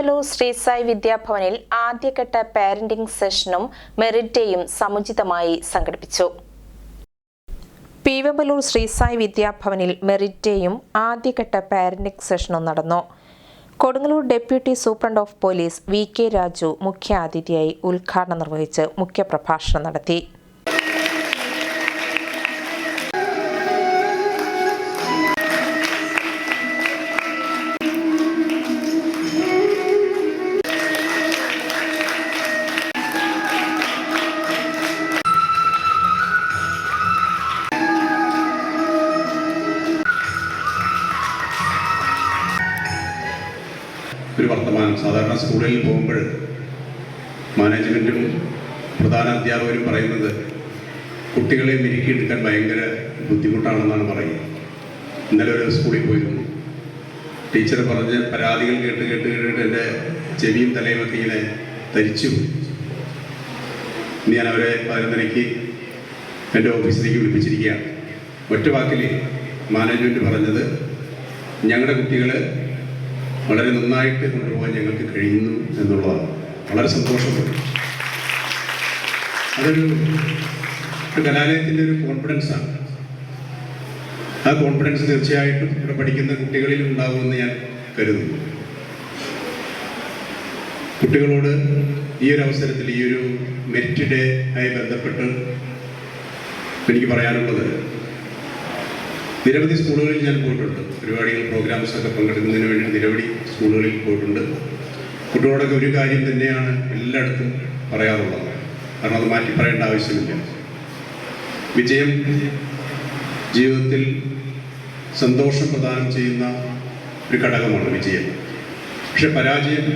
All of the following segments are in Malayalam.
പീവമ്പലൂർ ശ്രീസായി വിദ്യാഭവനിൽ ആദ്യഘട്ട പാരന്റിംഗ് സെഷനും മെറിറ്റ് ഡേയും സമുചിതമായി സംഘടിപ്പിച്ചു. പീവമ്പലൂർ ശ്രീസായി വിദ്യാഭവനിൽ മെറിറ്റ് ഡേയും ആദ്യഘട്ട പാരന്റിംഗ് സെഷനും നടന്നു. Kodungallur deputy superintendent of police V K Raju മുഖ്യാതിഥിയായി ഉദ്ഘാടനം നിർവഹിച്ച് മുഖ്യപ്രഭാഷണം നടത്തി. ഒരു വർത്തമാനം. സാധാരണ സ്കൂളിൽ പോകുമ്പോൾ മാനേജ്മെന്റും പ്രധാന അധ്യാപകരും പറയുന്നത് കുട്ടികളെ മെരുക്കിയെടുക്കാൻ ഭയങ്കര ബുദ്ധിമുട്ടാണെന്നാണ് പറയുന്നത്. ഇന്നലെ ഒരു സ്കൂളിൽ പോയിരുന്നു. ടീച്ചർ പറഞ്ഞ് പരാതികൾ കേട്ട് കേട്ട് കേട്ടിട്ട് എന്റെ ചെവിയും തലയും ഒക്കെ ഇങ്ങനെ തരിച്ചു. ഞാൻ അവരെ പതിനൊന്നരയ്ക്ക് എന്റെ ഓഫീസിലേക്ക് വിളിപ്പിച്ചിരിക്കുകയാണ്. ഒറ്റ വാക്കിൽ മാനേജ്മെന്റ് പറഞ്ഞത് ഞങ്ങളുടെ കുട്ടികൾ വളരെ നന്നായിട്ട് കൊണ്ടുപോകാൻ ഞങ്ങൾക്ക് കഴിയുന്നു എന്നുള്ളതാണ്. വളരെ സന്തോഷമുണ്ട്. അതൊരു ഒരു കലാലയത്തിന്റെ ഒരു കോൺഫിഡൻസാണ് ആ കോൺഫിഡൻസ് തീർച്ചയായിട്ടും ഇവിടെ പഠിക്കുന്ന കുട്ടികളിൽ ഉണ്ടാകുമെന്ന് ഞാൻ കരുതുന്നു. കുട്ടികളോട് ഈ ഒരു അവസരത്തിൽ ഈ ഒരു മെരിറ്റ് ഡേ ആയി ബന്ധപ്പെട്ട് എനിക്ക് പറയാനുള്ളത് നിരവധി സ്കൂളുകളിൽ ഞാൻ പോയിട്ടുണ്ട്. പരിപാടികൾ പ്രോഗ്രാംസ് ഒക്കെ പങ്കെടുക്കുന്നതിന് വേണ്ടി നിരവധി സ്കൂളുകളിൽ പോയിട്ടുണ്ട്. കുട്ടികളോടൊക്കെ ഒരു കാര്യം തന്നെയാണ് എല്ലായിടത്തും പറയാറുള്ളത്. കാരണം അത് മാറ്റി പറയേണ്ട ആവശ്യമില്ല. വിജയം ജീവിതത്തിൽ സന്തോഷം പ്രദാനം ചെയ്യുന്ന ഒരു ഘടകമാണ് വിജയം. പക്ഷെ പരാജയം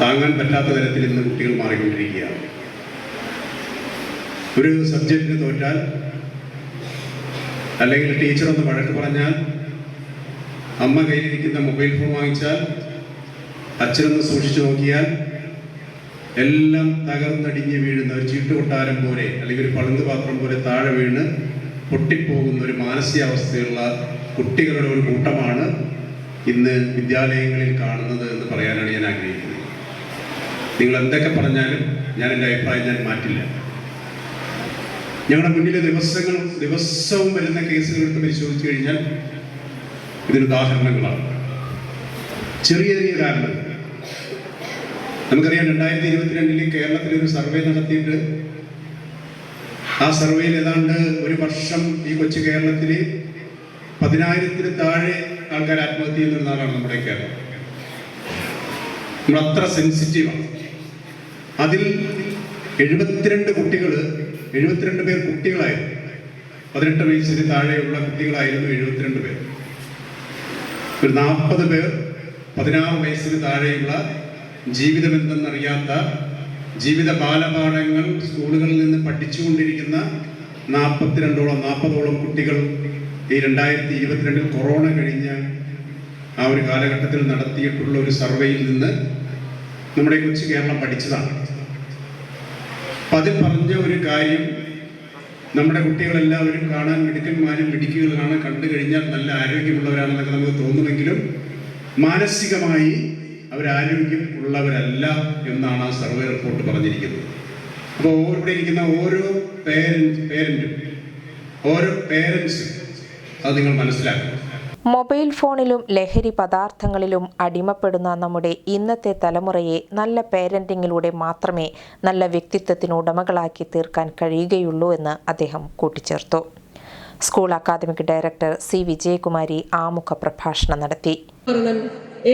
താങ്ങാൻ പറ്റാത്ത തരത്തിൽ ഇന്ന് കുട്ടികൾ മാറിക്കൊണ്ടിരിക്കുകയാണ്. ഒരു സബ്ജക്റ്റിന് തോറ്റാൽ അല്ലെങ്കിൽ ടീച്ചർ ഒന്ന് വഴക്ക് പറഞ്ഞാൽ അമ്മ കയ്യിലിരിക്കുന്ന മൊബൈൽ ഫോൺ വാങ്ങിച്ചാൽ അച്ഛനൊന്ന് സൂക്ഷിച്ചു നോക്കിയാൽ എല്ലാം തകർന്നടിഞ്ഞ് വീഴുന്ന ഒരു ചീട്ടുകൊട്ടാരം പോലെ അല്ലെങ്കിൽ ഒരു പളുങ്ക് പാത്രം പോലെ താഴെ വീണ് പൊട്ടിപ്പോകുന്ന ഒരു മാനസികാവസ്ഥയുള്ള കുട്ടികളുടെ ഒരു കൂട്ടമാണ് ഇന്ന് വിദ്യാലയങ്ങളിൽ കാണുന്നത് എന്ന് പറയാനാണ് ഞാൻ ആഗ്രഹിക്കുന്നത്. നിങ്ങൾ എന്തൊക്കെ പറഞ്ഞാലും ഞാൻ എന്റെ അഭിപ്രായം ഞാൻ മാറ്റില്ല. ഞങ്ങളുടെ മുന്നിലെ ദിവസങ്ങൾ ദിവസവും വരുന്ന കേസുകൾ എടുത്ത് പരിശോധിച്ചു കഴിഞ്ഞാൽ ഇതിന് ഉദാഹരണങ്ങളാണ്. ചെറിയ ചെറിയ കാരണങ്ങൾ നമുക്കറിയാം രണ്ടായിരത്തി ഇരുപത്തിരണ്ടിൽ കേരളത്തിൽ ഒരു സർവേ നടത്തിയിട്ട് ആ സർവേയിൽ ഏതാണ്ട് ഒരു വർഷം ഈ കൊച്ചു കേരളത്തിൽ പതിനായിരത്തിന് താഴെ ആൾക്കാർ ആത്മഹത്യ ചെയ്യുന്ന ഒരു നാടാണ് നമ്മുടെ കേരളം. നമ്മൾ അത്ര സെൻസിറ്റീവാണ് അതിൽ എഴുപത്തിരണ്ട് കുട്ടികൾ എഴുപത്തിരണ്ട് പേർ കുട്ടികളായിരുന്നു. പതിനെട്ട് വയസ്സിന് താഴെയുള്ള കുട്ടികളായിരുന്നു എഴുപത്തിരണ്ട് പേർ. ഒരു നാൽപ്പത് പേർ പതിനാറ് വയസ്സിന് താഴെയുള്ള ജീവിതം എന്തെന്നറിയാത്ത ജീവിത ബാലപാഠങ്ങൾ സ്കൂളുകളിൽ നിന്ന് പഠിച്ചുകൊണ്ടിരിക്കുന്ന നാൽപ്പത്തിരണ്ടോളം നാൽപ്പതോളം കുട്ടികൾ ഈ രണ്ടായിരത്തി ഇരുപത്തിരണ്ടിൽ കൊറോണ കഴിഞ്ഞ ആ ഒരു കാലഘട്ടത്തിൽ നടത്തിയിട്ടുള്ള ഒരു സർവേയിൽ നിന്ന് നമ്മുടെ കൊച്ചു കേരളം പഠിച്ചതാണ്. അപ്പം അതിൽ പറഞ്ഞ ഒരു കാര്യം നമ്മുടെ കുട്ടികളെല്ലാവരും കാണാൻ മിടുക്കന്മാരും മിടുക്കുകളാണ് കണ്ടു കഴിഞ്ഞാൽ നല്ല ആരോഗ്യമുള്ളവരാണെന്നൊക്കെ നമുക്ക് തോന്നുമെങ്കിലും മാനസികമായി അവരാരോഗ്യം ഉള്ളവരല്ല എന്നാണ് ആ സർവേ റിപ്പോർട്ട് പറഞ്ഞിരിക്കുന്നത്. അപ്പോൾ ഇവിടെ ഇരിക്കുന്ന ഓരോ പേരൻസ് പേരന്റും ഓരോ പേരൻസും അത് നിങ്ങൾ മനസ്സിലാക്കണം. മൊബൈൽ ഫോണിലും ലഹരി പദാർത്ഥങ്ങളിലും അടിമപ്പെടുന്ന നമ്മുടെ ഇന്നത്തെ തലമുറയെ നല്ല പേരന്റിങ്ങിലൂടെ മാത്രമേ നല്ല വ്യക്തിത്വത്തിന് ഉടമകളാക്കി തീർക്കാൻ കഴിയുകയുള്ളൂ എന്ന് അദ്ദേഹം കൂട്ടിച്ചേർത്തു. School academic director C Vijayakumari ആമുഖ പ്രഭാഷണം നടത്തി.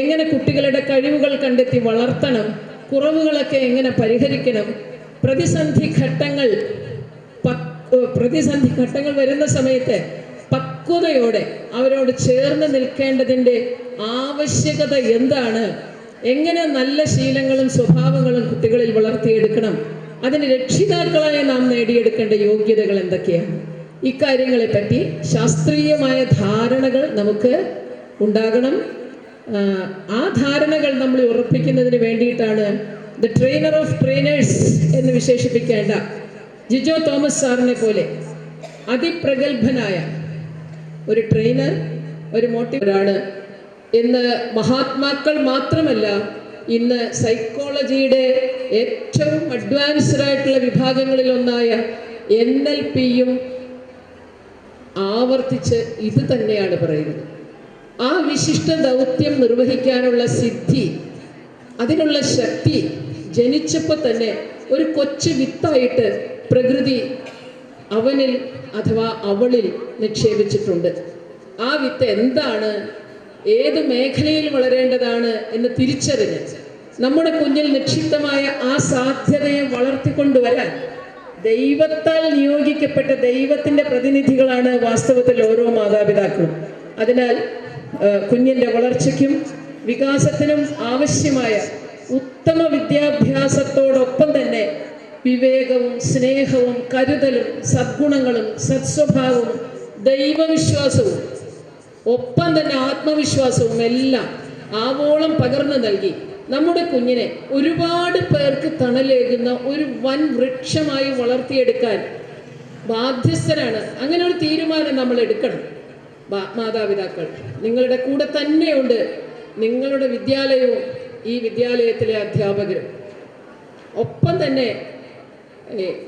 എങ്ങനെ കുട്ടികളുടെ കഴിവുകൾ കണ്ടെത്തി വളർത്തണം കുറവുകളൊക്കെ എങ്ങനെ പരിഹരിക്കണം പ്രതിസന്ധി ഘട്ടങ്ങൾ പ്രതിസന്ധി ഘട്ടങ്ങൾ വരുന്ന സമയത്ത് പക്വതയോടെ അവരോട് ചേർന്ന് നിൽക്കേണ്ടതിന്റെ ആവശ്യകത എന്താണ്? എങ്ങനെ നല്ല ശീലങ്ങളും സ്വഭാവങ്ങളും കുട്ടികളിൽ വളർത്തിയെടുക്കണം? അതിന് രക്ഷിതാക്കളായ നാം നേടിയെടുക്കേണ്ട യോഗ്യതകൾ എന്തൊക്കെയാണ്? ഇക്കാര്യങ്ങളെ പറ്റി ശാസ്ത്രീയമായ ധാരണകൾ നമുക്ക് ഉണ്ടാകണം. ആ ധാരണകൾ നമ്മൾ ഉറപ്പിക്കുന്നതിന് വേണ്ടിയിട്ടാണ് ദ ട്രെയിനർ ഓഫ് ട്രെയിനേഴ്സ് എന്ന് വിശേഷിപ്പിക്കേണ്ട ജിജോ തോമസ് സാറിനെ പോലെ അതിപ്രഗത്ഭനായ ഒരു ട്രെയിനർ ഒരു മോട്ടിവേറ്ററാണ് ഇന്ന് മഹാത്മാക്കൾ മാത്രമല്ല ഇന്ന് സൈക്കോളജിയുടെ ഏറ്റവും അഡ്വാൻസ്ഡ് ആയിട്ടുള്ള വിഭാഗങ്ങളിലൊന്നായ എൻ എൽ പിയും ആവർത്തിച്ച് ഇത് തന്നെയാണ് പറയുന്നത്. ആ വിശിഷ്ട ദൗത്യം നിർവഹിക്കാനുള്ള സിദ്ധി അതിനുള്ള ശക്തി ജനിച്ചപ്പോൾ തന്നെ ഒരു കൊച്ചു വിത്തായിട്ട് പ്രകൃതി അവനിൽ അഥവാ അവളിൽ നിക്ഷേപിച്ചിട്ടുണ്ട്. ആ വിത്ത് എന്താണ്? ഏത് മേഖലയിൽ വളരേണ്ടതാണ് എന്ന് തിരിച്ചറിഞ്ഞ് നമ്മുടെ കുഞ്ഞിൽ നിക്ഷിപ്തമായ ആ സാധ്യതയെ വളർത്തിക്കൊണ്ടുവരാൻ ദൈവത്താൽ നിയോഗിക്കപ്പെട്ട ദൈവത്തിന്റെ പ്രതിനിധികളാണ് വാസ്തവത്തിൽ ഓരോ മാതാപിതാക്കളും. അതിനാൽ കുഞ്ഞിന്റെ വളർച്ചയ്ക്കും വികാസത്തിനും ആവശ്യമായ ഉത്തമ വിദ്യാഭ്യാസത്തോടൊപ്പം തന്നെ വിവേകവും സ്നേഹവും കരുതലും സദ്ഗുണങ്ങളും സത്സ്വഭാവവും ദൈവവിശ്വാസവും ഒപ്പം തന്നെ ആത്മവിശ്വാസവും എല്ലാം ആവോളം പകർന്നു നൽകി. നമ്മുടെ കുഞ്ഞിനെ ഒരുപാട് പേർക്ക് തണലേകുന്ന ഒരു വൻ വൃക്ഷമായി വളർത്തിയെടുക്കാൻ ബാധ്യസ്ഥരാണ്. അങ്ങനെ ഒരു തീരുമാനം നമ്മൾ എടുക്കണം. മാതാപിതാക്കൾ നിങ്ങളുടെ കൂടെ തന്നെയുണ്ട് നിങ്ങളുടെ വിദ്യാലയവും ഈ വിദ്യാലയത്തിലെ അധ്യാപകരും. ഒപ്പം തന്നെ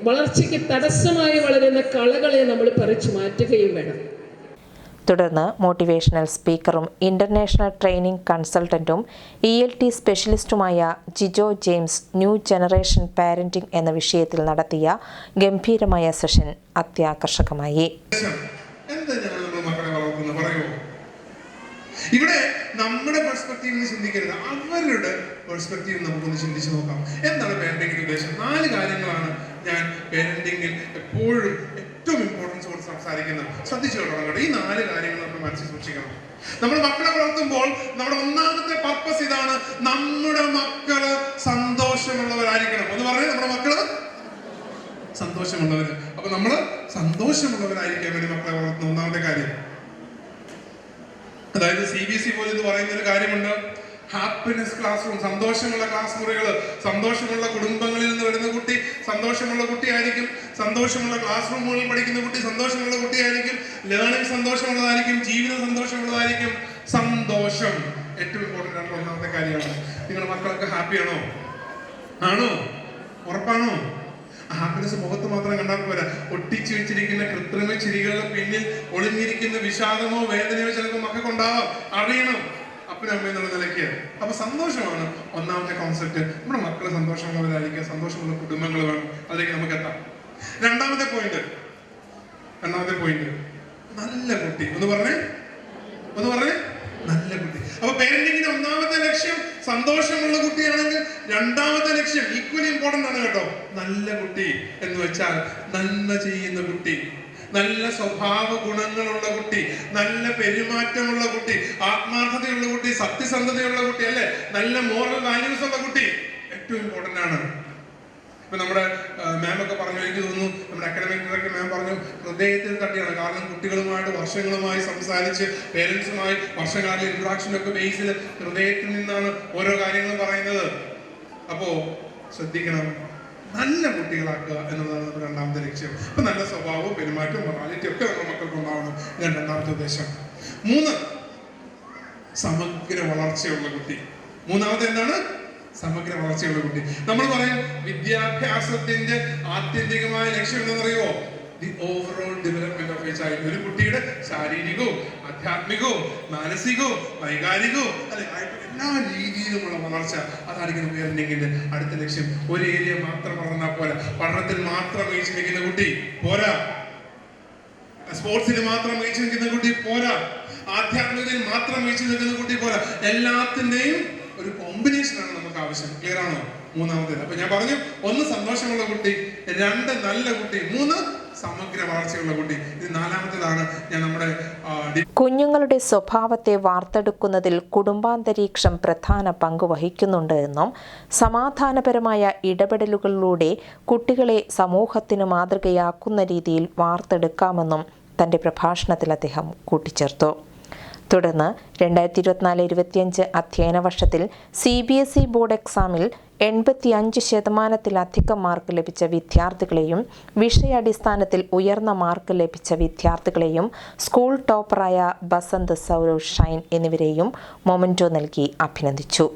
വളർച്ചയ്ക്ക് തടസ്സമായി വളരുന്ന കളകളെ നമ്മൾ പറിച്ചു മാറ്റുകയും വേണം. തുടർന്ന് മോട്ടിവേഷണൽ സ്പീക്കറും ഇന്റർനാഷണൽ ട്രെയിനിംഗ് കൺസൾട്ടന്റും E L T സ്പെഷ്യലിസ്റ്റുമായ Jijo James new generation parenting എന്ന വിഷയത്തിൽ നടത്തിയ ഗംഭീരമായ സെഷൻ അത്യാകർഷകമായി. ഇവിടെ നമ്മുടെ പെർസ്പെക്റ്റീവിൽ ചിന്തിക്കരുത്. അവരുടെ പെർസ്പെക്റ്റീവ് നമുക്കൊന്ന് ചിന്തിച്ചു നോക്കാം. എന്താണ് പാരന്റിംഗിന്റെ ഉദ്ദേശം? നാല് കാര്യങ്ങളാണ് ഞാൻ പേരന്റിങ്ങിൽ എപ്പോഴും ഏറ്റവും ഇമ്പോർട്ടൻസ് കൊടുത്ത് സംസാരിക്കുന്നത് ശ്രദ്ധിച്ചു കേട്ടോ ഈ നാല് കാര്യങ്ങൾ നമ്മൾ മനസ്സിൽ സൂക്ഷിക്കണം. നമ്മൾ മക്കളെ വളർത്തുമ്പോൾ നമ്മുടെ ഒന്നാമത്തെ പർപ്പസ് ഇതാണ് നമ്മുടെ മക്കൾ സന്തോഷമുള്ളവരായിരിക്കണം. എന്ന് പറഞ്ഞാൽ നമ്മുടെ മക്കൾ സന്തോഷമുള്ളവര്. അപ്പൊ നമ്മൾ സന്തോഷമുള്ളവരായിരിക്കാൻ വേണ്ടി മക്കളെ വളർത്തുന്ന ഒന്നാമത്തെ കാര്യം. അതായത് സി ബി എസ് ഇ പോലെ ഇത് പറയുന്ന ഒരു കാര്യമുണ്ട്. ഹാപ്പിനെസ് ക്ലാസ് റൂം സന്തോഷമുള്ള ക്ലാസ് മുറികൾ സന്തോഷമുള്ള കുടുംബങ്ങളിൽ നിന്ന് വരുന്ന കുട്ടി സന്തോഷമുള്ള കുട്ടിയായിരിക്കും. സന്തോഷമുള്ള ക്ലാസ് റൂമുകളിൽ പഠിക്കുന്ന കുട്ടി സന്തോഷമുള്ള കുട്ടിയായിരിക്കും. ലേണിംഗ് സന്തോഷമുള്ളതായിരിക്കും. ജീവിതം സന്തോഷമുള്ളതായിരിക്കും. സന്തോഷം. ഏറ്റവും ഇമ്പോർട്ടന്റ് ആയിട്ടുള്ള ഒന്നാമത്തെ കാര്യമാണ്. നിങ്ങളുടെ മക്കളൊക്കെ ഹാപ്പിയാണോ? ആണോ? ഉറപ്പാണോ? ഹാപ്പിനെസ് മുഖത്ത് മാത്രം കണ്ടാൽ പോരാ. ഒട്ടിച്ചു വെച്ചിരിക്കുന്ന കൃത്രിമ ചിരികളുടെ പിന്നിൽ ഒളിഞ്ഞിരിക്കുന്ന വിഷാദമോ വേദനയോ ചിലപ്പോൾ മക്കൾക്ക് ഉണ്ടാവാം അറിയണം. അപ്പനും അമ്മയും എന്നുള്ള നിലയ്ക്ക് അപ്പൊ സന്തോഷമാണ് ഒന്നാമത്തെ കോൺസെപ്റ്റ് നമ്മുടെ മക്കൾ സന്തോഷമുള്ളവരായിരിക്കുക സന്തോഷമുള്ള കുടുംബങ്ങൾ വേണം. അതിലേക്ക് നമുക്ക് എത്താം. രണ്ടാമത്തെ പോയിന്റ് രണ്ടാമത്തെ പോയിന്റ് നല്ല കുട്ടി. ഒന്ന് പറഞ്ഞേ. ഒന്ന് പറഞ്ഞേ. നല്ല കുട്ടി. അപ്പൊ പേരന്റിങ്ങിന്റെ ഒന്നാമത്തെ ലക്ഷ്യം സന്തോഷമുള്ള കുട്ടിയാണെങ്കിൽ രണ്ടാമത്തെ ലക്ഷ്യം ഈക്വലി ഇമ്പോർട്ടന്റ് ആണ് കേട്ടോ. നല്ല കുട്ടി എന്ന് വെച്ചാൽ നന്മ ചെയ്യുന്ന കുട്ടി. നല്ല സ്വഭാവ ഗുണങ്ങളുള്ള കുട്ടി നല്ല പെരുമാറ്റമുള്ള കുട്ടി ആത്മാർത്ഥതയുള്ള കുട്ടി സത്യസന്ധതയുള്ള കുട്ടി അല്ലെ? നല്ല മോറൽ വാല്യൂസ് ഉള്ള കുട്ടി ഏറ്റവും ഇമ്പോർട്ടന്റ് ആണ്. ഇപ്പൊ നമ്മുടെ മാം ഒക്കെ പറഞ്ഞു എനിക്ക് തോന്നുന്നു നമ്മുടെ അക്കാഡമിക് ഡയറക്ടർ മാം പറഞ്ഞു ഹൃദയത്തിൽ തട്ടിയാണ്. കാരണം കുട്ടികളുമായിട്ട് വർഷങ്ങളുമായി സംസാരിച്ച് പേരൻസുമായി വർഷകാല ഇൻട്രാക്ഷൻ ഒക്കെ ബേസിൽ ഹൃദയത്തിൽ നിന്നാണ് ഓരോ കാര്യങ്ങളും പറയുന്നത്. അപ്പോ ശ്രദ്ധിക്കണം. നല്ല കുട്ടികളാക്കുക എന്നുള്ളതാണ് നമ്മുടെ രണ്ടാമത്തെ ലക്ഷ്യം. അപ്പൊ നല്ല സ്വഭാവവും പെരുമാറ്റവും മൊറാലിറ്റി ഒക്കെ നമ്മുടെ മക്കൾക്ക് ഉണ്ടാവണം. ഞാൻ രണ്ടാമത്തെ ഉദ്ദേശം. മൂന്ന് സമഗ്ര വളർച്ചയുള്ള കുട്ടി. മൂന്നാമത്തെ എന്താണ്? സമഗ്ര വളർച്ചയുള്ള കുട്ടി. നമ്മൾ പറയും വിദ്യാഭ്യാസത്തിന്റെ ആത്യന്തികമായ ലക്ഷ്യം എന്താണെന്നറിയോ the overall development of a child ഒരു കുട്ടിയുടെ ശാരീരികവും ആധ്യാത്മികവും മാനസികവും വൈകാരികവും അല്ലെ എല്ലാ രീതിയിലുമുള്ള വളർച്ച അതായിരിക്കണം ഉയർന്നെങ്കിൽ അടുത്ത ലക്ഷ്യം. ഒരു ഏരിയ മാത്രം വളർന്നാൽ പോരാ. പഠനത്തിൽ മാത്രം വീഴ്ച നിൽക്കുന്ന കുട്ടി പോരാ. സ്പോർട്സിൽ മാത്രം വീഴ്ച നിൽക്കുന്ന കുട്ടി പോരാ. ആധ്യാത്മികതയിൽ മാത്രം വീഴ്ച നിൽക്കുന്ന കുട്ടി പോരാ. എല്ലാത്തിന്റെയും ഒരു കോമ്പിനേഷൻ ആണ് നമുക്ക് ആവശ്യം. ക്ലിയർ ആണോ? മൂന്നാമത്തേത്. അപ്പൊ ഞാൻ പറഞ്ഞു ഒന്ന് സന്തോഷമുള്ള കുട്ടി രണ്ട് നല്ല കുട്ടി മൂന്ന് സമഗ്ര വളർച്ചയുള്ള കുട്ടി. നാലാമത്തേതാണ് ഞാൻ നമ്മുടെ കുഞ്ഞുങ്ങളുടെ സ്വഭാവത്തെ വാർത്തെടുക്കുന്നതിൽ കുടുംബാന്തരീക്ഷം പ്രധാന പങ്ക് വഹിക്കുന്നുണ്ട് എന്നും സമാധാനപരമായ ഇടപെടലുകളിലൂടെ കുട്ടികളെ സമൂഹത്തിന് മാതൃകയാക്കുന്ന രീതിയിൽ വാർത്തെടുക്കാമെന്നും തന്റെ പ്രഭാഷണത്തിൽ അദ്ദേഹം കൂട്ടിച്ചേർത്തു. തുടർന്ന് രണ്ടായിരത്തി ഇരുപത്തിനാല് ഇരുപത്തിയഞ്ച് അധ്യയന വർഷത്തിൽ C B S E board എക്സാമിൽ എൺപത്തിയഞ്ച് ശതമാനത്തിലധികം മാർക്ക് ലഭിച്ച വിദ്യാർത്ഥികളെയും വിഷയാടിസ്ഥാനത്തിൽ ഉയർന്ന മാർക്ക് ലഭിച്ച വിദ്യാർത്ഥികളെയും സ്കൂൾ ടോപ്പറായ ബസന്ത് സൗരവ് ഷൈൻ എന്നിവരെയും മൊമന്റോ നൽകി അഭിനന്ദിച്ചു.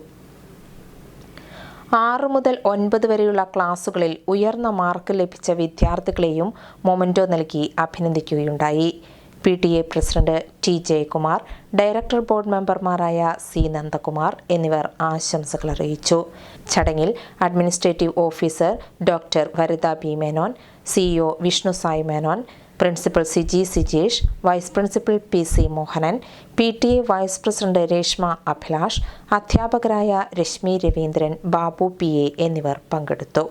ആറ് മുതൽ ഒൻപത് വരെയുള്ള ക്ലാസുകളിൽ ഉയർന്ന മാർക്ക് ലഭിച്ച വിദ്യാർത്ഥികളെയും മൊമന്റോ നൽകി അഭിനന്ദിക്കുകയുണ്ടായി. P T A president T Jayakumar director board മെമ്പർമാരായ സി നന്ദകുമാർ എന്നിവർ ആശംസകൾ അറിയിച്ചു. ചടങ്ങിൽ administrative officer doctor Varitha B Menon CEO Vishnu Sai Menon principal C G Sijesh vice principal P C Mohanan P T A vice president Reshma Abhilash അധ്യാപകരായ രശ്മി രവീന്ദ്രൻ ബാബു പി എ എന്നിവർ പങ്കെടുത്തു.